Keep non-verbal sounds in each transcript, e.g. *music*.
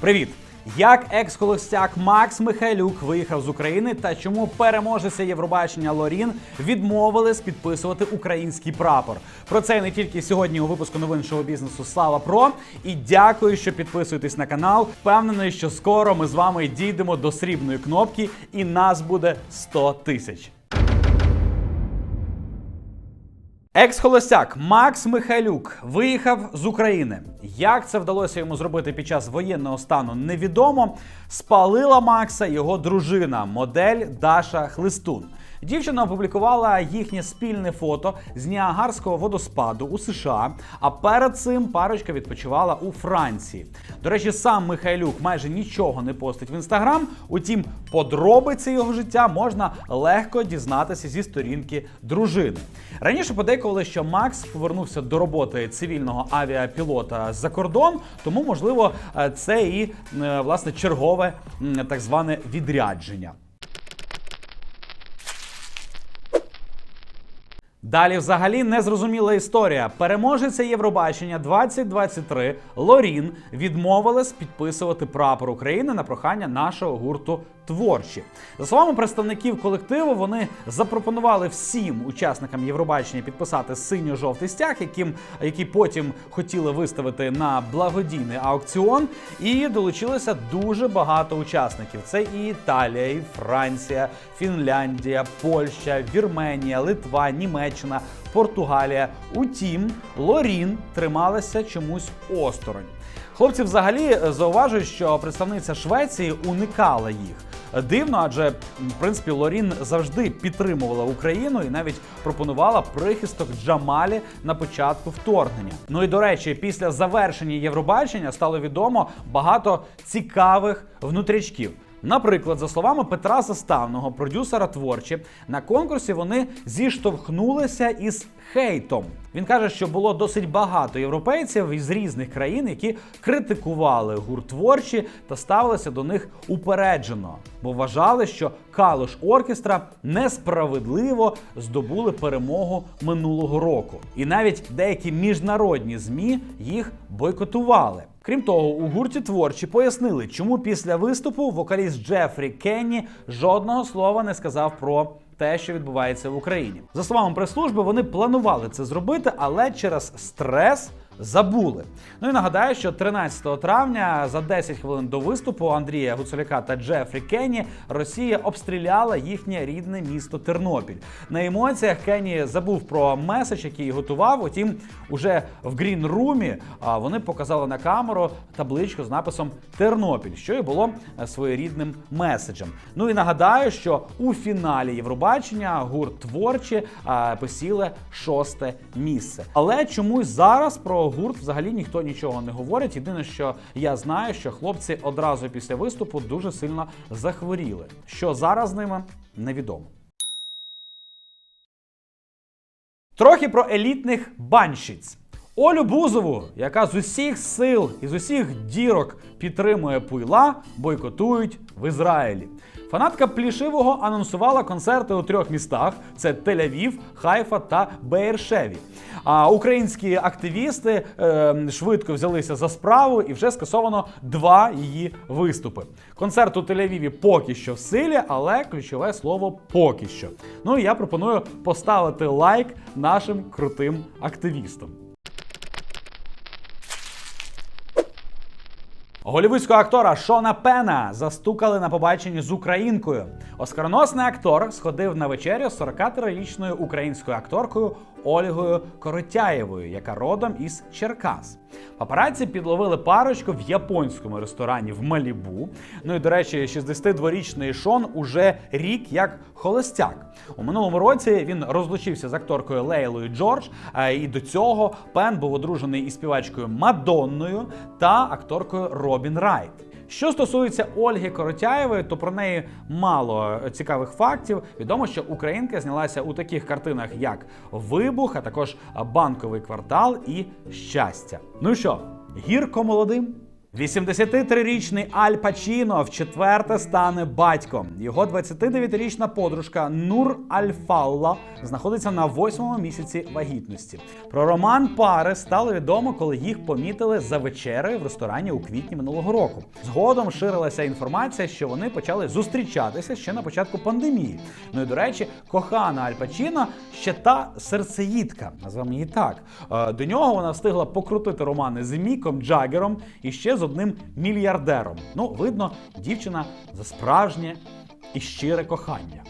Привіт! Як екс-холостяк Макс Михайлюк виїхав з України та чому переможеця Євробачення Лорін відмовились підписувати український прапор? Про це не тільки сьогодні у випуску новин шоу бізнесу Слава Про. І дякую, що підписуєтесь на канал. Впевнений, що скоро ми з вами дійдемо до срібної кнопки, і нас буде 100 тисяч. Екс-холостяк Макс Михайлюк виїхав з України. Як це вдалося йому зробити під час воєнного стану, невідомо. Спалила Макса його дружина, модель Даша Хлистун. Дівчина опублікувала їхнє спільне фото з Ніагарського водоспаду у США. А перед цим парочка відпочивала у Франції. До речі, сам Михайлюк майже нічого не постить в інстаграм. Утім, подробиці його життя можна легко дізнатися зі сторінки дружини. Раніше подейкували, що Макс повернувся до роботи цивільного авіапілота за кордон, тому можливо е, це і е, власне чергове так зване відрядження. Далі взагалі незрозуміла історія. Переможеця Євробачення 2023 Лорін відмовилась підписувати прапор України на прохання нашого гурту творчі. За словами представників колективу, вони запропонували всім учасникам Євробачення підписати синьо-жовтий стяг, яким який потім хотіли виставити на благодійний аукціон. І долучилося дуже багато учасників. Це і Італія, і Франція, Фінляндія, Польща, Вірменія, Литва, Німеччина, Португалія. Утім, Лорін трималася чомусь осторонь. Хлопці взагалі зауважують, що представниця Швеції уникала їх. Дивно, адже в принципі Лорін завжди підтримувала Україну і навіть пропонувала прихисток Джамалі на початку вторгнення. Ну і до речі, після завершення Євробачення стало відомо багато цікавих внутрячків. Наприклад, за словами Петра Заставного, продюсера творчі, на конкурсі вони зіштовхнулися із хейтом. Він каже, що було досить багато європейців із різних країн, які критикували гурт творчі та ставилися до них упереджено, бо вважали, що Калуш оркестра несправедливо здобули перемогу минулого року. І навіть деякі міжнародні змі їх бойкотували. Крім того, у гурті творчі пояснили, чому після виступу вокаліст Джефрі Кенні жодного слова не сказав про те, що відбувається в Україні. За словами прес-служби, вони планували це зробити, але через стрес. Забули. Ну і нагадаю, що 13 травня за 10 хвилин до виступу Андрія Гуцуляка та Джефрі Кенні Росія обстріляла їхнє рідне місто Тернопіль. На емоціях Кенні забув про меседж, який готував. Утім, уже в грін-румі вони показали на камеру табличку з написом Тернопіль, що і було е, своєрідним меседжем. Ну і нагадаю, що у фіналі Євробачення гурт творчі посіли шосте місце. Але чомусь зараз про гурт взагалі ніхто нічого не говорить. Єдине, що я знаю, що хлопці одразу після виступу дуже сильно захворіли. Що зараз з ними невідомо. Трохи про елітних банщиць. Олю Бузову, яка з усіх сил і з усіх дірок підтримує пуйла, бойкотують в Ізраїлі. Фанатка Плішивого анонсувала концерти у трьох містах: це Тель-Авів, Хайфа та Беєршеві. А українські активісти е, швидко взялися за справу і вже скасовано два її виступи. Концерт у Тель-Авіві поки що в силі, але ключове слово поки що. Ну і я пропоную поставити лайк нашим крутим активістам. Голівудського актора Шона Пена застукали на побаченні з українкою. Оскароносний актор сходив на вечерю з 43-річною українською акторкою Ольгою Коротяєвою, яка родом із Черкас. Папараці підловили парочку в японському ресторані в Малібу. Ну і до речі, 62-річний Шон уже рік як холостяк. У минулому році він розлучився з акторкою Лейлою Джордж. І до цього Пен був одружений із співачкою Мадонною та акторкою Робін Райт. Що стосується Ольги Коротяєвої, то про неї мало цікавих фактів. Відомо, що українка знялася у таких картинах, як Вибух, а також банковий квартал і щастя. Ну що, гірко молодим? 83-річний Аль Пачіно вчетверте стане батьком. Його 29-річна подружка Нур Альфалла знаходиться на восьмому місяці вагітності. Про роман пари стало відомо, коли їх помітили за вечерею в ресторані у квітні минулого року. Згодом ширилася інформація, що вони почали зустрічатися ще на початку пандемії. Ну і до речі, кохана Аль Пачіно ще та серцеїдка, назвемо її так. Е, До нього вона встигла покрутити романи з Міком Джаггером і ще з одним мільярдером. Ну, видно, дівчина за справжнє і щире кохання.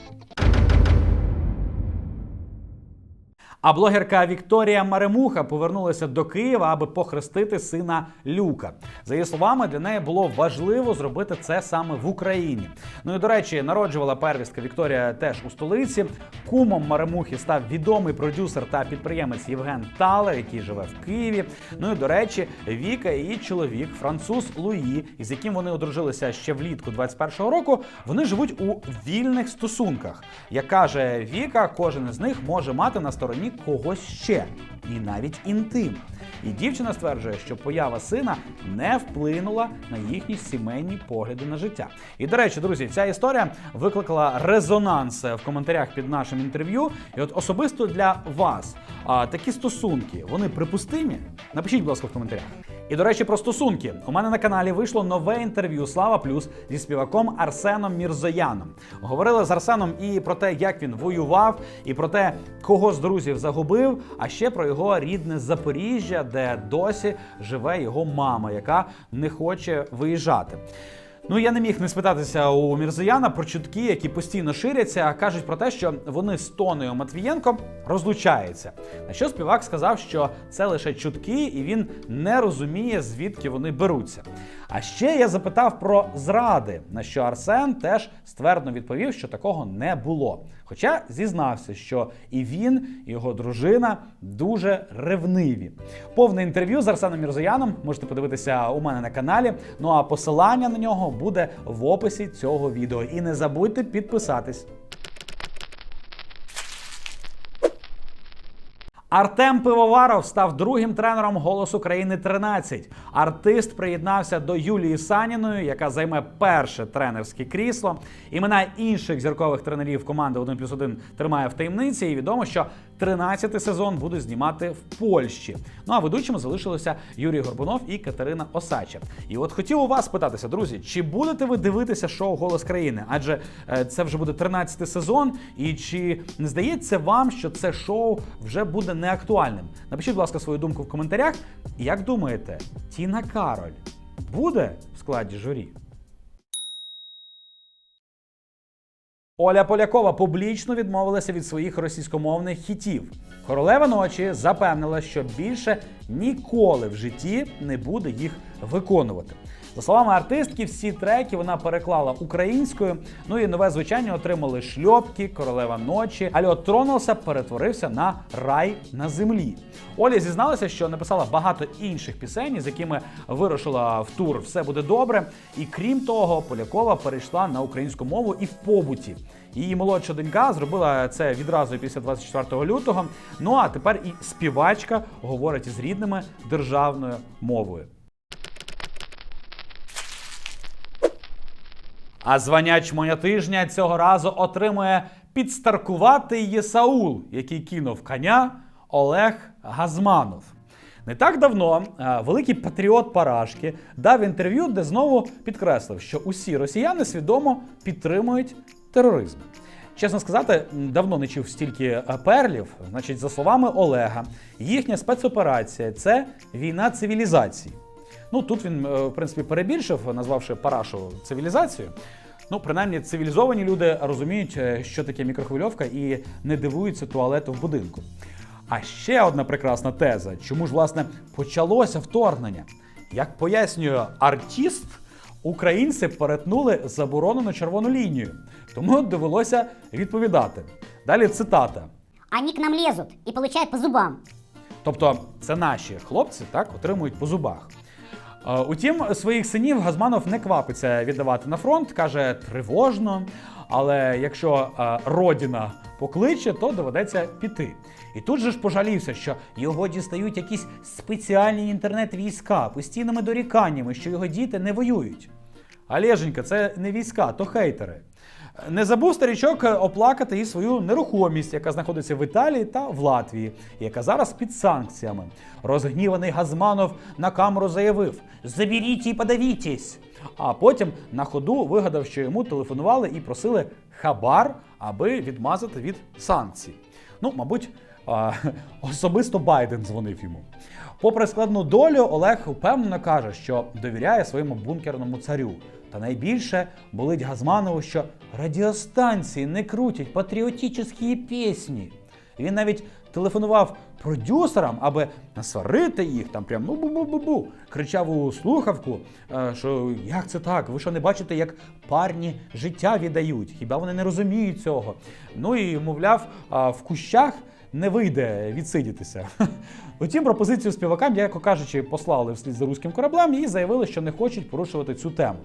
А блогерка Вікторія Маремуха повернулася до Києва, аби похрестити сина Люка. За її словами, для неї було важливо зробити це саме в Україні. Ну і до речі, народжувала первістка Вікторія теж у столиці. Кумом Маремухи став відомий продюсер та підприємець Євген Талер, який живе в Києві. Ну і до речі, Віка і її чоловік, француз Луї, із яким вони одружилися ще влітку 21-го року. Вони живуть у вільних стосунках. Як каже Віка, кожен із них може мати на стороні когось ще, і навіть інтим. І дівчина стверджує, що поява сина не вплинула на їхні сімейні погляди на життя. І до речі, друзі, ця історія викликала резонанс в коментарях під нашим інтерв'ю. І от особисто для вас а, такі стосунки вони припустимі? Напишіть, будь ласка, в коментарях. І до речі, про стосунки. У мене на каналі вийшло нове інтерв'ю Слава Плюс зі співаком Арсеном Мірзояном. Говорили з Арсеном і про те, як він воював, і про те, кого з друзів загубив, а ще про його рідне Запоріжжя, де досі живе його мама, яка не хоче виїжджати. Ну я не міг не спитатися у Мірзояна про чутки, які постійно ширяться, кажуть про те, що вони з Тонею Матвієнко розлучаються. На що співак сказав, що це лише чутки, і він не розуміє, звідки вони беруться. А ще я запитав про зради, на що Арсен теж ствердно відповів, що такого не було. Хоча зізнався, що і він, і його дружина дуже ревниві. Повне інтерв'ю з Арсеном Мірзояном можете подивитися у мене на каналі. Ну а посилання на нього буде в описі цього відео. І не забудьте підписатись. Артем Пивоваров став другим тренером «Голос України 13». Артист приєднався до Юлії Саніної, яка займе перше тренерське крісло. Імена інших зіркових тренерів команди 1 плюс 1 тримає в таємниці. І відомо, що 13-й сезон буде знімати в Польщі. Ну а ведучими залишилися Юрій Горбунов і Катерина Осача. І от хотів у вас спитатися, друзі, чи будете ви дивитися шоу Голос країни? Адже е, це вже буде 13-й сезон. І чи не здається вам, що це шоу вже буде не актуальним? Напишіть, будь ласка, свою думку в коментарях. Як думаєте, Тіна Кароль буде в складі журі? Оля Полякова публічно відмовилася від своїх російськомовних хітів. Королева ночі запевнила, що більше ніколи в житті не буде їх виконувати. За словами артистки, всі треки вона переклала українською. Ну і нове звучання отримали шльопки, королева ночі. Альот тронулся, перетворився на рай на землі. Оля зізналася, що написала багато інших пісень, з якими вирушила в тур Все буде добре. І крім того, Полякова перейшла на українську мову і в побуті. Її молодша донька зробила це відразу після 24 лютого. Ну а тепер і співачка говорить із рідними державною мовою. А звання чмоня тижня цього разу отримує підстаркуватий Єсаул, який кинув коня Олег Газманов. Не так давно е, великий патріот Парашки дав інтерв'ю, де знову підкреслив, що усі росіяни свідомо підтримують тероризм. Чесно сказати, давно не чув стільки е, перлів. Значить, за словами Олега, їхня спецоперація це війна цивілізацій. Ну тут він, е, в принципі, перебільшив, назвавши парашу цивілізацією. Ну, принаймні, цивілізовані люди розуміють, е, що таке мікрохвильовка, і не дивуються туалету в будинку. А ще одна прекрасна теза, чому ж власне почалося вторгнення? Як пояснює артіст, українці перетнули заборонену червону лінію, тому довелося відповідати. Далі цитата. Они к нам лезут и получают по зубам. Тобто це наші хлопці так отримують по зубах. Е, Утім, своїх синів Газманов не квапиться віддавати на фронт, каже тривожно. Але якщо е, родина покличе, то доведеться піти. І тут же ж пожалівся, що його дістають якісь спеціальні інтернет-війська постійними доріканнями, що його діти не воюють. Олеженька, це не війська, то хейтери. Не забув старічок оплакати і свою нерухомість, яка знаходиться в Італії та в Латвії, яка зараз під санкціями. Розгніваний Газманов на камеру заявив: Заберіть і подавітесь. А потім на ходу вигадав, що йому телефонували і просили хабар, аби відмазати від санкцій. Ну, мабуть, *laughs* особисто Байден дзвонив йому. Попри складну долю, Олег впевнено каже, що довіряє своєму бункерному царю. Та найбільше болить Газманову, що радіостанції не крутять патріотичні пісні. Він навіть телефонував продюсерам, аби насварити їх, там прям бу-бу-бу-бу. Кричав у слухавку, е, що як це так? Ви що не бачите, як парні життя віддають? Хіба вони не розуміють цього? Ну і мовляв, в кущах не вийде відсидітися. *laughs* Утім, пропозицію співакам, яко кажучи, послали вслід за руським кораблем і заявили, що не хочуть порушувати цю тему.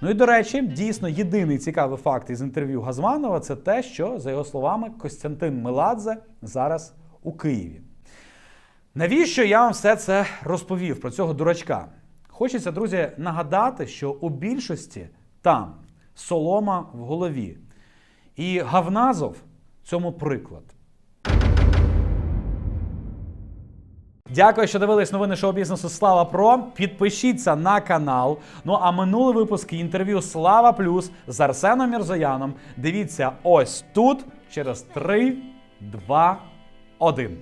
Ну і до речі, дійсно єдиний цікавий факт із інтерв'ю Газманова це те, що, за його словами, Костянтин Меладзе зараз у Києві. Навіщо я вам все це розповів про цього дурачка? Хочеться, друзі, нагадати, що у більшості там солома в голові. І Гавназов цьому приклад. Дякую, що дивились новини шоу бізнесу Слава Про. Підпишіться на канал. Ну а минулий випуск інтерв'ю Слава Плюс з Арсеном Мірзояном. Дивіться ось тут через 3, 2, 1.